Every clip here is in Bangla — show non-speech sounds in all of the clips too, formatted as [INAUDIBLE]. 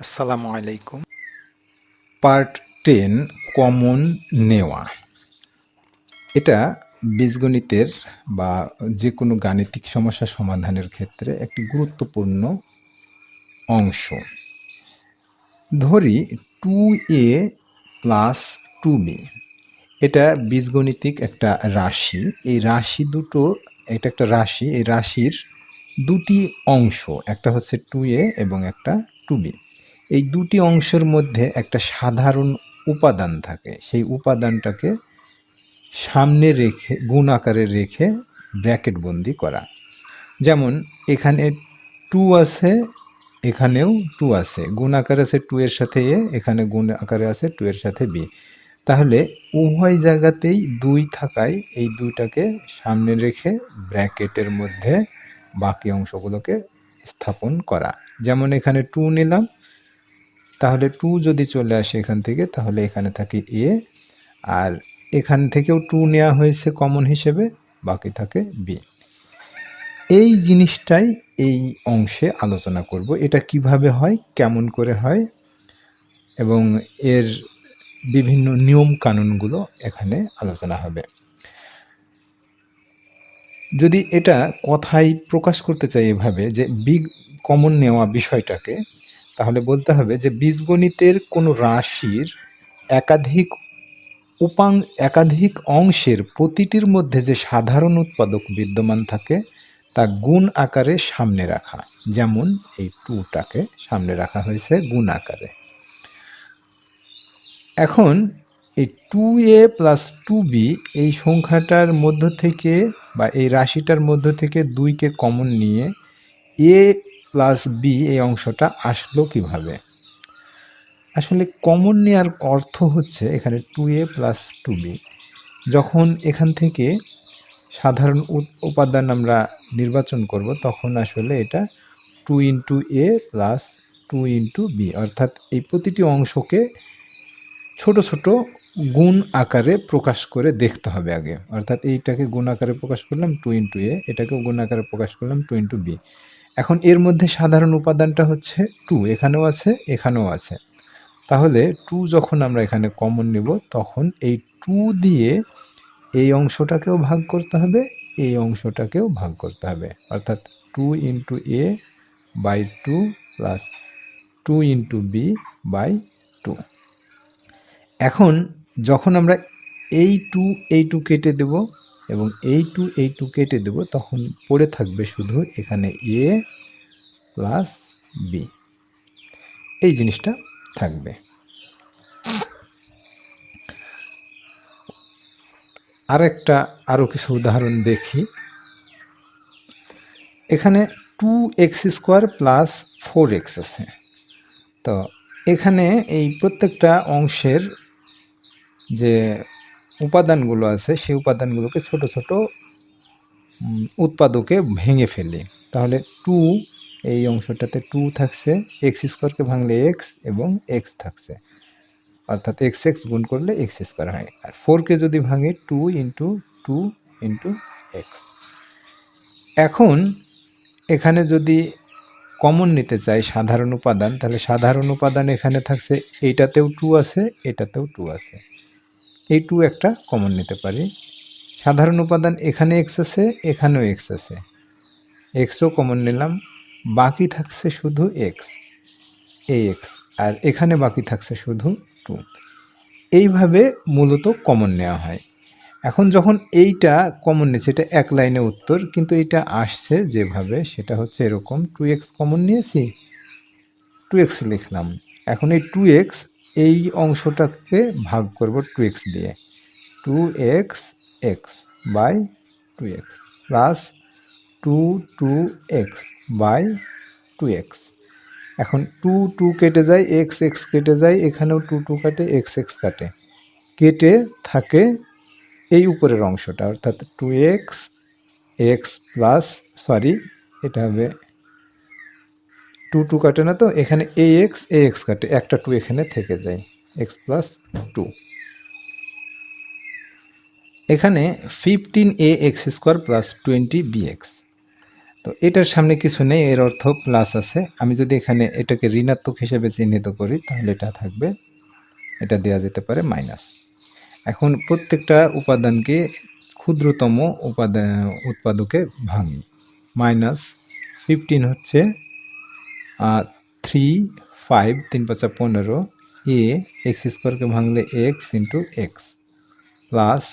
আসসালামু আলাইকুম। পার্ট টেন, কমন নেওয়া। এটা বীজগণিতের বা যে কোনো গাণিতিক সমস্যা সমাধানের ক্ষেত্রে একটি গুরুত্বপূর্ণ অংশ। ধরি two A plus two B. এটা বীজগণিতিক একটা রাশি। এই রাশি দুটো, এটা একটা রাশি। এই রাশির দুটি অংশ, একটা হচ্ছে টু এ এবং একটা টু বি। এই দুটি অংশের মধ্যে একটা সাধারণ উপাদান থাকে। সেই উপাদানটাকে সামনে রেখে, গুণ আকারে রেখে ব্র্যাকেট বন্দি করা। যেমন, এখানে টু আছে, এখানেও টু আছে। গুণ আকারে আছে টু এর সাথে এ, এখানে গুণ আকারে আছে টু এর সাথে বি তাহলে উভয় জায়গাতেই দুই থাকায় এই দুইটাকে সামনে রেখে ব্র্যাকেটের মধ্যে বাকি অংশগুলোকে স্থাপন করা। যেমন, এখানে টু নিলাম তাহলে টু যদি চলে আসে এখান থেকে, তাহলে এখানে থাকে এ আর এখান থেকেও টু নেওয়া হয়েছে কমন হিসেবে, বাকি থাকে বি এই জিনিসটাই এই অংশে আলোচনা করব, এটা কীভাবে হয়, কেমন করে হয়, এবং এর বিভিন্ন নিয়ম কানুনগুলো এখানে আলোচনা হবে। যদি এটা কথায় প্রকাশ করতে চাই এভাবে, যে বিগ কমন নেওয়া বিষয়টাকে তাহলে বলতে হবে যে বীজগণিতের কোনো রাশির একাধিক উপাং, একাধিক অংশের প্রতিটির মধ্যে যে সাধারণ উৎপাদক বিদ্যমান থাকে, তা গুণ আকারে সামনে রাখা। যেমন এই টুটাকে সামনে রাখা হয়েছে গুণ আকারে। এখন এই two A plus two B এই সংখ্যাটার মধ্য থেকে বা এই রাশিটার মধ্য থেকে দুইকে কমন নিয়ে এ প্লাস বি এই অংশটা আসলো কীভাবে? আসলে কমন নেওয়ার অর্থ হচ্ছে এখানে two A plus two B যখন এখান থেকে সাধারণ উপাদান আমরা নির্বাচন করব, তখন আসলে এটা two into A plus two into B অর্থাৎ এই প্রতিটি অংশকে ছোট ছোট গুণ আকারে প্রকাশ করে দেখতে হবে আগে। অর্থাৎ এইটাকে গুণ আকারে প্রকাশ করলাম টু ইন্টু এ এটাকেও গুণ আকারে প্রকাশ করলাম টু ইন্টু বি এখন এর মধ্যে সাধারণ উপাদানটা হচ্ছে টু, এখানেও আছে এখানেও আছে। তাহলে টু যখন আমরা এখানে কমন নেব, তখন এই টু দিয়ে এই অংশটাকেও ভাগ করতে হবে, এই অংশটাকেও ভাগ করতে হবে। অর্থাৎ two into A by two plus two into B by two. এখন যখন আমরা এই টু এই টু কেটে দেব এবং এই টু এই টু কেটে দেব, তখন পড়ে থাকবে শুধু এখানে এ প্লাস বি। এই জিনিসটা থাকবে। আর একটা আরও কিছু উদাহরণ দেখি। এখানে two x square plus four x আছে। তো এখানে এই প্রত্যেকটা অংশের যে উপাদানগুলো আছে, সেই উপাদানগুলোকে ছোট ছোট উৎপাদকে ভেঙে ফেলি। তাহলে টু এই অংশটাতে টু থাকছে এক্স স্কোয়ারকে ভাঙলে এক্স এবং এক্স থাকছে। অর্থাৎ এক্স এক্স গুণ করলে এক্স স্কোয়ার হয়। আর ফোরকে যদি ভাঙি two into two into x এখন এখানে যদি কমন নিতে চাই, সাধারণ উপাদান, তাহলে সাধারণ উপাদান এখানে থাকছে এইটাতেও টু আছে, এটাতেও টু আছে। এই টু একটা কমন নিতে পারি। সাধারণ উপাদান এখানে এক্স আছে, এখানেও এক্স আছে। এক্সও কমন নিলাম, বাকি থাকছে শুধু এক্স এই এক্স আর এখানে বাকি থাকছে শুধু টু এইভাবে মূলত কমন নেওয়া হয়। এখন যখন এইটা কমন নিচ্ছে, এটা এক লাইনে উত্তর, কিন্তু এটা আসছে যেভাবে, সেটা হচ্ছে এরকম। টু এক্স কমন নিয়েছি টু এক্স লিখলাম। এখন এই টু এক্স এই অংশটাকে ভাগ করব টু এক্স দিয়ে। Two x x by two x plus two two x by two x এখন টু টু কেটে যায় এক্স এক্স কেটে যায়, এখানেও টু টু কাটে এক্স এক্স কাটে। কেটে থাকে এই উপরের অংশটা, অর্থাৎ two x x plus sorry এটা হবে টু টু কাটে না তো? এখানে এ এক্স এ এক্স কাটে। একটা টু এখানে থেকে যায়। এক্স প্লাস টু এখানে fifteen A x square plus twenty B x তো এটার সামনে কিছু নেই, এর অর্থ প্লাস আছে। আমি যদি এখানে এটাকে ঋণাত্মক হিসেবে চিহ্নিত করি, তাহলে এটা থাকবে, এটা দেওয়া যেতে পারে মাইনাস এখন প্রত্যেকটা উপাদানকে ক্ষুদ্রতম উপাদান উৎপাদকে ভাঙি। মাইনাস ফিফটিন হচ্ছে থ্রি ফাইভ তিন পাঁচা পনেরো এ এক্স স্কোয়ারকে ভাঙলে x into x plus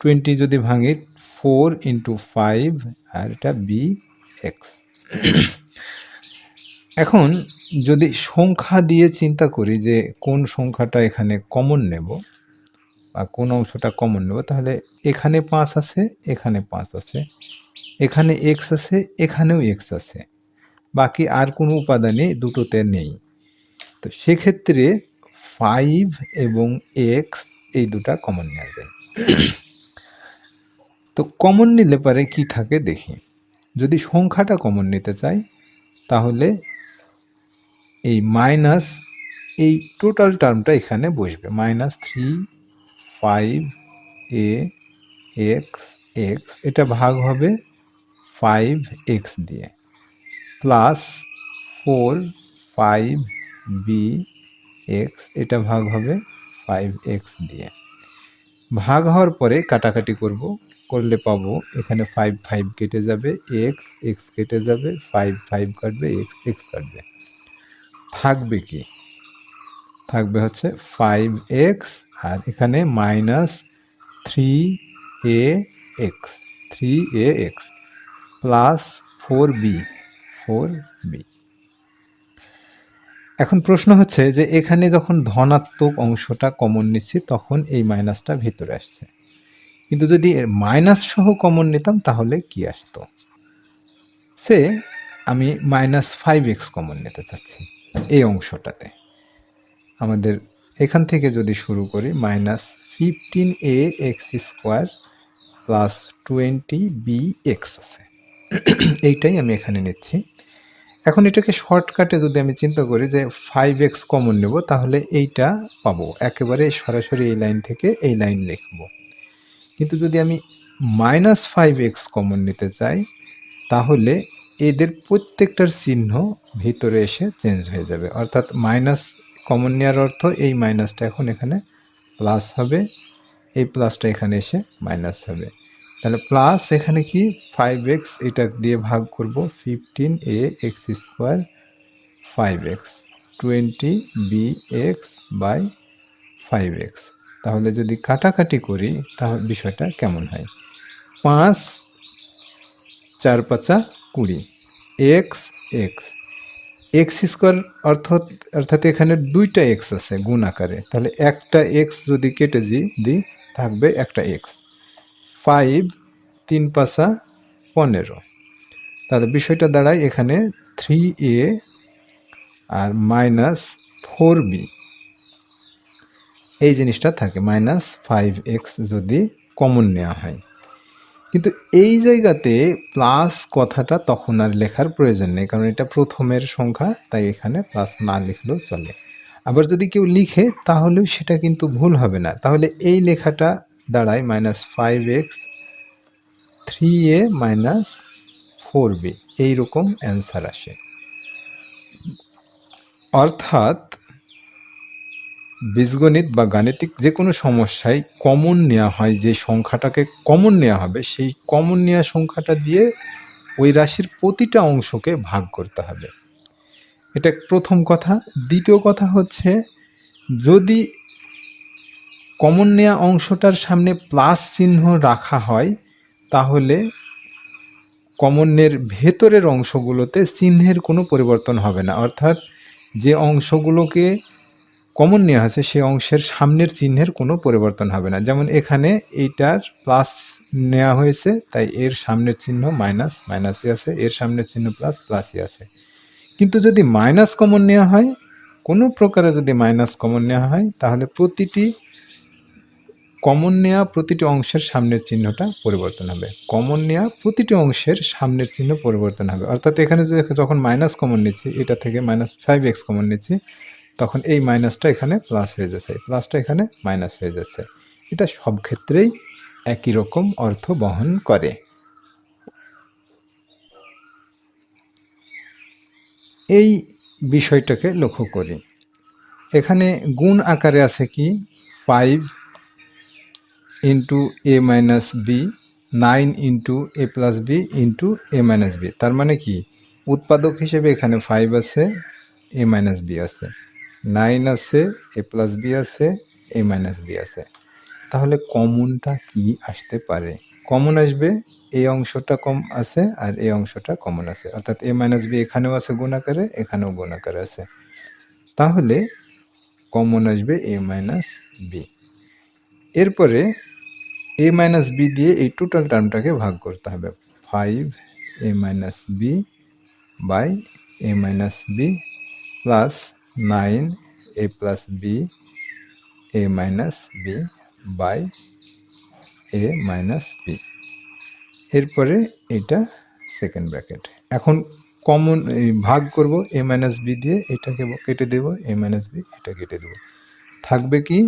twenty যদি ভাঙি ফোর ইন্টু ফাইভ আর এটা বি এক্স এখন যদি সংখ্যা দিয়ে চিন্তা করি যে কোন সংখ্যাটা এখানে কমন নেব, বা কোন অংশটা কমন নেব, তাহলে এখানে পাঁচ আছে, এখানে পাঁচ আছে, এখানে এক্স আছে, এখানেও এক্স আছে। বাকি আর কোনো উপাদানই দুটোতে নেই। তো সেক্ষেত্রে ফাইভ এবং এক্স এই দুটা কমন নেওয়া যায়। তো কমন নিলে পারে কি থাকে দেখি। যদি সংখ্যাটা কমন নিতে চাই, তাহলে এই মাইনাস এই টোটাল টার্মটা এখানে বসবে। Minus three five A x x এটা ভাগ হবে ফাইভ এক্স দিয়ে। Plus four five B x এটা ভাগ হবে ফাইভ এক্স দিয়ে। ভাগ হওয়ার পরে কাটাকাটি করব, করলে পাবো এখানে ফাইভ ফাইভ কেটে যাবে এক্স এক্স কেটে যাবে ফাইভ ফাইভ কাটবে এক্স এক্স কাটবে। থাকবে কি? থাকবে হচ্ছে ফাইভ এক্স আর এখানে minus three A x three A x plus four B four B এখন প্রশ্ন হচ্ছে যে এখানে যখন ধনাত্মক অংশটা কমন নিচ্ছি, তখন এই মাইনাসটা ভিতরে আসছে। কিন্তু যদি মাইনাস সহ কমন নিতাম, তাহলে কি আসতো? সে আমি মাইনাস ফাইভ এক্স কমন নিতে চাচ্ছি এই অংশটাতে। আমাদের এখান থেকে যদি শুরু করি minus fifteen A x square plus twenty B x আছে। [CLEARS THROAT] এইটাই আমি এখানে নিচ্ছি। এখন এটাকে শর্টকাটে যদি আমি চিন্তা করি যে ফাইভ এক্স কমন নেব, তাহলে এইটা পাবো। একেবারে সরাসরি এই লাইন থেকে এই লাইন লিখব। কিন্তু যদি আমি মাইনাস ফাইভ এক্স কমন নিতে চাই, তাহলে এদের প্রত্যেকটার চিহ্ন ভিতরে এসে চেঞ্জ হয়ে যাবে। অর্থাৎ মাইনাস কমন নেওয়ার অর্থ এই মাইনাসটা এখন এখানে প্লাস হবে, এই প্লাসটা এখানে এসে মাইনাস হবে। তাহলে প্লাস এখানে কি? ফাইভ এক্স এটা দিয়ে ভাগ করব fifteen A x square five x twenty B x by five x তাহলে যদি কাটাকাটি করি, তাহলে বিষয়টা কেমন হয়? পাঁচ, চার পাঁচা কুড়ি। এক্স এক্স এক্স স্কোয়ার অর্থাৎ অর্থাৎ এখানে দুইটা এক্স আছে, গুণ আকারে। তাহলে একটা এক্স যদি কেটে দিই থাকবে একটা এক্স ফাইভ তিন পাঁচা পনেরো। তাহলে বিষয়টা দাঁড়ায় এখানে থ্রি এ আর মাইনাস ফোর বি এই জিনিসটা থাকে মাইনাস ফাইভ এক্স যদি কমন নেওয়া হয়। কিন্তু এই জায়গাতে প্লাস কথাটা তখন আর লেখার প্রয়োজন নেই, কারণ এটা প্রথমের সংখ্যা, তাই এখানে প্লাস না লিখলেও চলে। আবার যদি কেউ লিখে, তাহলেও সেটা কিন্তু ভুল হবে না। তাহলে এই লেখাটা দাঁড়ায় minus five x three A minus four B এইরকম অ্যান্সার আসে। অর্থাৎ বীজগণিত বা গাণিতিক যে কোনো সমস্যায় কমন নেওয়া হয়, যে সংখ্যাটাকে কমন নেওয়া হবে, সেই কমন নেওয়া সংখ্যাটা দিয়ে ওই রাশির প্রতিটা অংশকে ভাগ করতে হবে। এটা প্রথম কথা। দ্বিতীয় কথা হচ্ছে, যদি কমন নেওয়া অংশটার সামনে প্লাস চিহ্ন রাখা হয়, তাহলে কমনের ভেতরের অংশগুলোতে চিহ্নের কোনো পরিবর্তন হবে না। অর্থাৎ যে অংশগুলোকে কমন নেওয়া আছে, সে অংশের সামনের চিহ্নের কোনো পরিবর্তন হবে না। যেমন এখানে এইটার প্লাস নেওয়া হয়েছে, তাই এর সামনের চিহ্ন মাইনাস, মাইনাসই আছে, এর সামনের চিহ্ন প্লাস, প্লাসই আছে। কিন্তু যদি মাইনাস কমন নেওয়া হয়, কোনো প্রকারে যদি মাইনাস কমন নেওয়া হয়, তাহলে প্রতিটি কমন নেয়া প্রতিটি অংশের সামনের চিহ্নটা পরিবর্তন হবে। কমন নেয়া প্রতিটি অংশের সামনের চিহ্ন পরিবর্তন হবে। অর্থাৎ এখানে যে যখন মাইনাস কমন নিচ্ছি, এটা থেকে মাইনাস ফাইভ এক্স কমন নিচ্ছি, তখন এই মাইনাসটা এখানে প্লাস হয়ে যাচ্ছে। প্লাসটা এখানে মাইনাস হয়ে যাচ্ছে। এটা সব ক্ষেত্রেই একই রকম অর্থ বহন করে। এই বিষয়টাকে লক্ষ্য করি। এখানে গুণ আকারে আছে কি? Five into A minus B nine into A plus B into A minus B তার মানে কি? উৎপাদক হিসেবে এখানে ফাইভ আছে এ মাইনাস বি আছে। নাইন আছে এ প্লাস বি আছে এ মাইনাস বি আছে। তাহলে কমনটা কি আসতে পারে? কমন আসবে এই অংশটা কম আছে আর এই অংশটা কমন আছে। অর্থাৎ এ মাইনাস বি এখানেও আছে গুণ আকারে এখানেও গুণ আকারে আছে। তাহলে কমন আসবে এ মাইনাস বি এরপরে এ মাইনাস বি দিয়ে এই টোটাল টার্মটাকে ভাগ করতে হবে। Five A minus B by A minus B plus nine A plus B A minus B by A minus B এরপরে এটা সেকেন্ড ব্র্যাকেট এখন কমন ভাগ করব এ মাইনাস বি দিয়ে এটাকে কেটে দেব এ মাইনাস বি এটা কেটে দেব। থাকবে কি?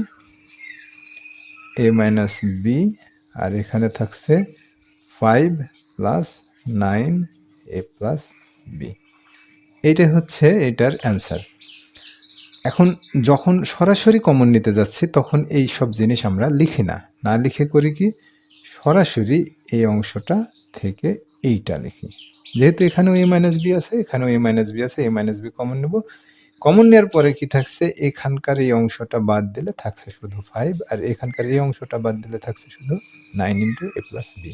এ মাইনাস বি আর এখানে থাকছে five plus nine A plus B এইটা হচ্ছে এটার অ্যান্সার এখন যখন সরাসরি কমন নিতে যাচ্ছি, তখন এই সব জিনিস আমরা লিখি না। না লিখে করি কি? সরাসরি এই অংশটা থেকে এইটা লিখি। যেহেতু এখানেও এ মাইনাস বি আছে, এখানেও এ মাইনাস বি আছে এ মাইনাস বি কমন নেব। কমন নেওয়ার পরে কি থাকছে? এখানকার এই অংশটা বাদ দিলে থাকছে শুধু ফাইভ আর এখানকার এই অংশটা বাদ দিলে থাকছে শুধু nine into A plus B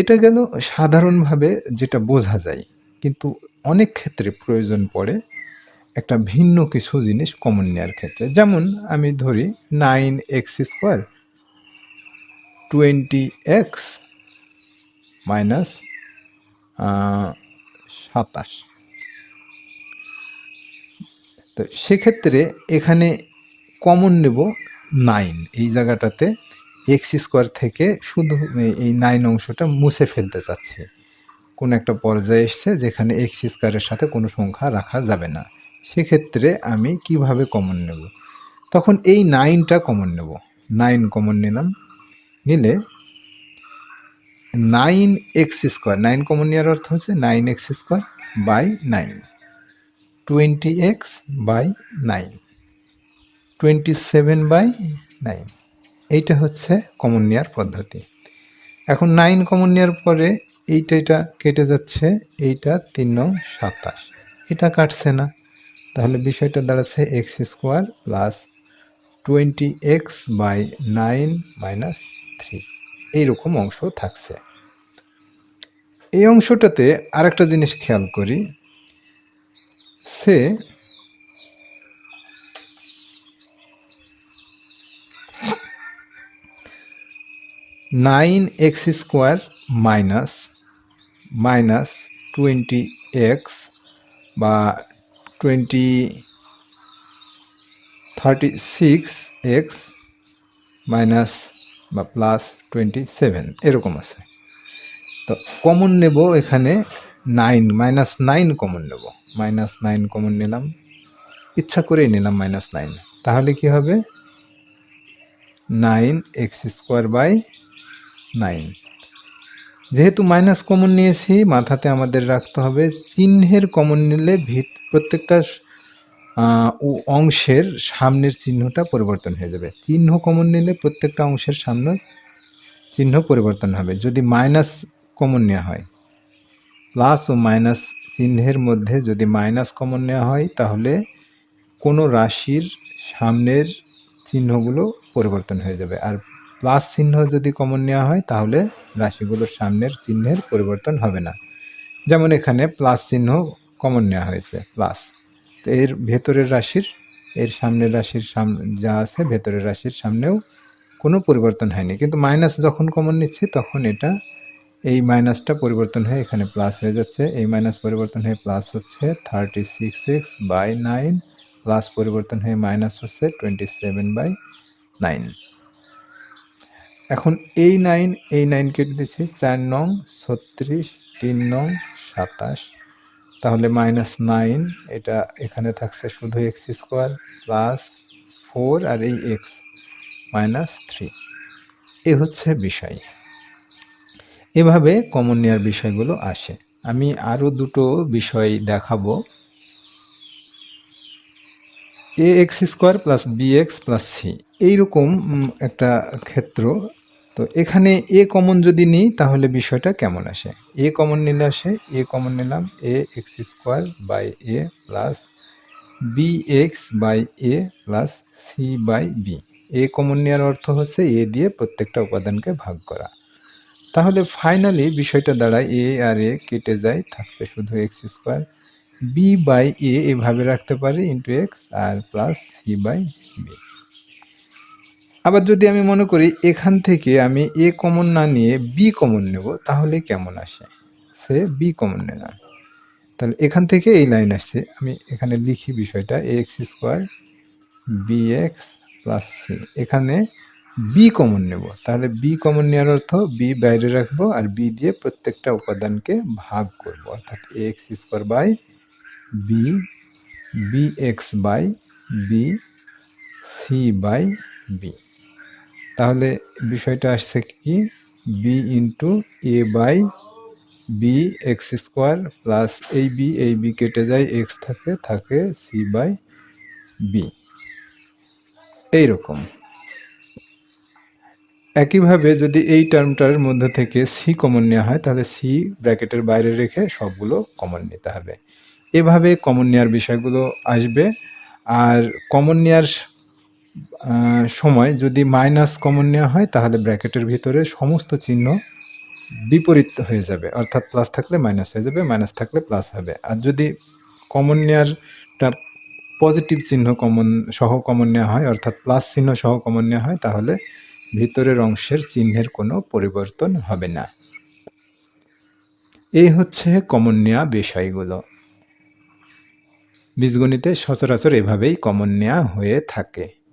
এটা গেল সাধারণভাবে যেটা বোঝা যায়, কিন্তু অনেক ক্ষেত্রে প্রয়োজন পড়ে একটা ভিন্ন কিছু জিনিস কমন নেওয়ার ক্ষেত্রে। যেমন আমি ধরি nine x square twenty x minus সাতাশ। তো সেক্ষেত্রে এখানে কমন নেব নাইন এই জায়গাটাতে এক্স স্কোয়ার থেকে শুধু এই নাইন অংশটা মুছে ফেলতে চাচ্ছে। কোন একটা পর্যায়ে এসছে যেখানে এক্স স্কোয়ারের সাথে কোনো সংখ্যা রাখা যাবে না। সেক্ষেত্রে আমি কীভাবে কমন নেব? তখন এই নাইনটা কমন নেব। নাইন কমন নিলাম। নিলে nine x square nine common নেওয়ার অর্থ হচ্ছে nine x square by nine twenty x by nine twenty seven by nine এইটা হচ্ছে কমন নেওয়ার পদ্ধতি। এখন নাইন কমন নেওয়ার পরে এইটা এটা কেটে যাচ্ছে, এইটা তিন নং সাতাশ। এটা কাটছে না। তাহলে বিষয়টা দাঁড়াচ্ছে x square plus twenty x by nine minus three এইরকম অংশ থাকছে। এই অংশটাতে আরেকটা জিনিস খেয়াল করি। সে nine x square minus minus twenty x বা twenty thirty six x minus বা প্লাস টোয়েন্টি সেভেন এরকম আছে। তো কমন নেব এখানে নাইন, মাইনাস নাইন কমন নেব। মাইনাস নাইন কমন নিলাম। ইচ্ছা করেই নিলাম মাইনাস নাইন তাহলে কি হবে? Nine x square by nine যেহেতু মাইনাস কমন নিয়েছি, মাথাতে আমাদের রাখতে হবে, চিহ্নের কমন নিলে ভিত প্রত্যেকটা ও- অংশের সামনের চিহ্নটা পরিবর্তন হয়ে যাবে। চিহ্ন কমন নিলে প্রত্যেকটা অংশের সামনে চিহ্ন পরিবর্তন হবে। যদি মাইনাস কমন নেওয়া হয় প্লাস ও মাইনাস চিহ্নের মধ্যে যদি মাইনাস কমন নেওয়া হয়, তাহলে কোনো রাশির সামনের চিহ্নগুলো পরিবর্তন হয়ে যাবে। আর প্লাস চিহ্ন যদি কমন নেওয়া হয়, তাহলে রাশিগুলোর সামনের চিহ্নের পরিবর্তন হবে না। যেমন এখানে প্লাস চিহ্ন কমন নেওয়া হয়েছে প্লাস তো এর ভেতরের রাশির, এর সামনের রাশির সাম, যা আছে, ভেতরের রাশির সামনেও কোনো পরিবর্তন হয়নি। কিন্তু মাইনাস যখন কমন নিচ্ছি, তখন এটা এই মাইনাসটা পরিবর্তন হয়ে এখানে প্লাস হয়ে যাচ্ছে। এই মাইনাস পরিবর্তন হয়ে প্লাস হচ্ছে thirty six x by nine plus পরিবর্তন হয়ে মাইনাস হচ্ছে টোয়েন্টি সেভেন বাই নাইন এখন এই নাইন এই নাইন কেটে দিচ্ছি, চার নং, ছত্রিশ, তিন নং, সাতাশ। তাহলে মাইনাস নাইন এটা এখানে থাকছে শুধু এক্স স্কোয়ার প্লাস ফোর আর এই এক্স মাইনাস থ্রি এ হচ্ছে বিষয়। এভাবে কমন নেয়ার বিষয়গুলো আসে। আমি আরও দুটো বিষয় দেখাবো। A x square plus B x plus C এইরকম একটা ক্ষেত্র। তো এখানে এ কমন যদি নিই, তাহলে বিষয়টা কেমন আসে? এ কমন নিলে আসে এ কমন নিলাম A x square by A plus B x by A plus C by B A common নেওয়ার অর্থ হচ্ছে এ দিয়ে প্রত্যেকটা উপাদানকে ভাগ করা। তাহলে ফাইনালি বিষয়টা দাঁড়ায় এ আর এ কেটে যায়, থাকছে শুধু x square B by A এভাবে রাখতে পারি ইন্টু এক্স আর প্লাস সি বাই বি আবার যদি আমি মনে করি এখান থেকে আমি এ কমন না নিয়ে বি কমন নেব, তাহলে কেমন আসে? সে বি কমন নিলাম। তাহলে এখান থেকে এই লাইন আসছে। আমি এখানে লিখি বিষয়টা A x square B x plus C এখানে বি কমন নেব। তাহলে বি কমন নেওয়ার অর্থ বি বাইরে রাখব আর বি দিয়ে প্রত্যেকটা উপাদানকে ভাগ করব। অর্থাৎ A x square by B B x by B C by B তাহলে বিষয়টা আসছে কি? B into A by B x square plus এই বি এই বি কেটে যায় এক্স থাকে থাকে সি বাই বি এইরকম। একইভাবে যদি এই টার্মটার মধ্যে থেকে সি কমন নেওয়া হয়, তাহলে সি ব্র্যাকেটের বাইরে রেখে সবগুলো কমন নিতে হবে। এভাবে কমন নেওয়ার বিষয়গুলো আসবে। আর কমন নেওয়ার সময় যদি মাইনাস কমন নেওয়া হয়, তাহলে ব্র্যাকেটের ভিতরে সমস্ত চিহ্ন বিপরীত হয়ে যাবে। অর্থাৎ প্লাস থাকলে মাইনাস হয়ে যাবে মাইনাস থাকলে প্লাস হবে। আর যদি কমন নেওয়ারটা পজিটিভ চিহ্ন কমন সহ কমন নেওয়া হয়, অর্থাৎ প্লাস চিহ্ন সহ কমন নেওয়া হয়, তাহলে ভিতরের অংশের চিহ্নের কোনো পরিবর্তন হবে না। এই হচ্ছে কমন নেওয়া বিষয়গুলো। বীজগণিতে সচরাচর এভাবেই কমন নেওয়া হয়ে থাকে।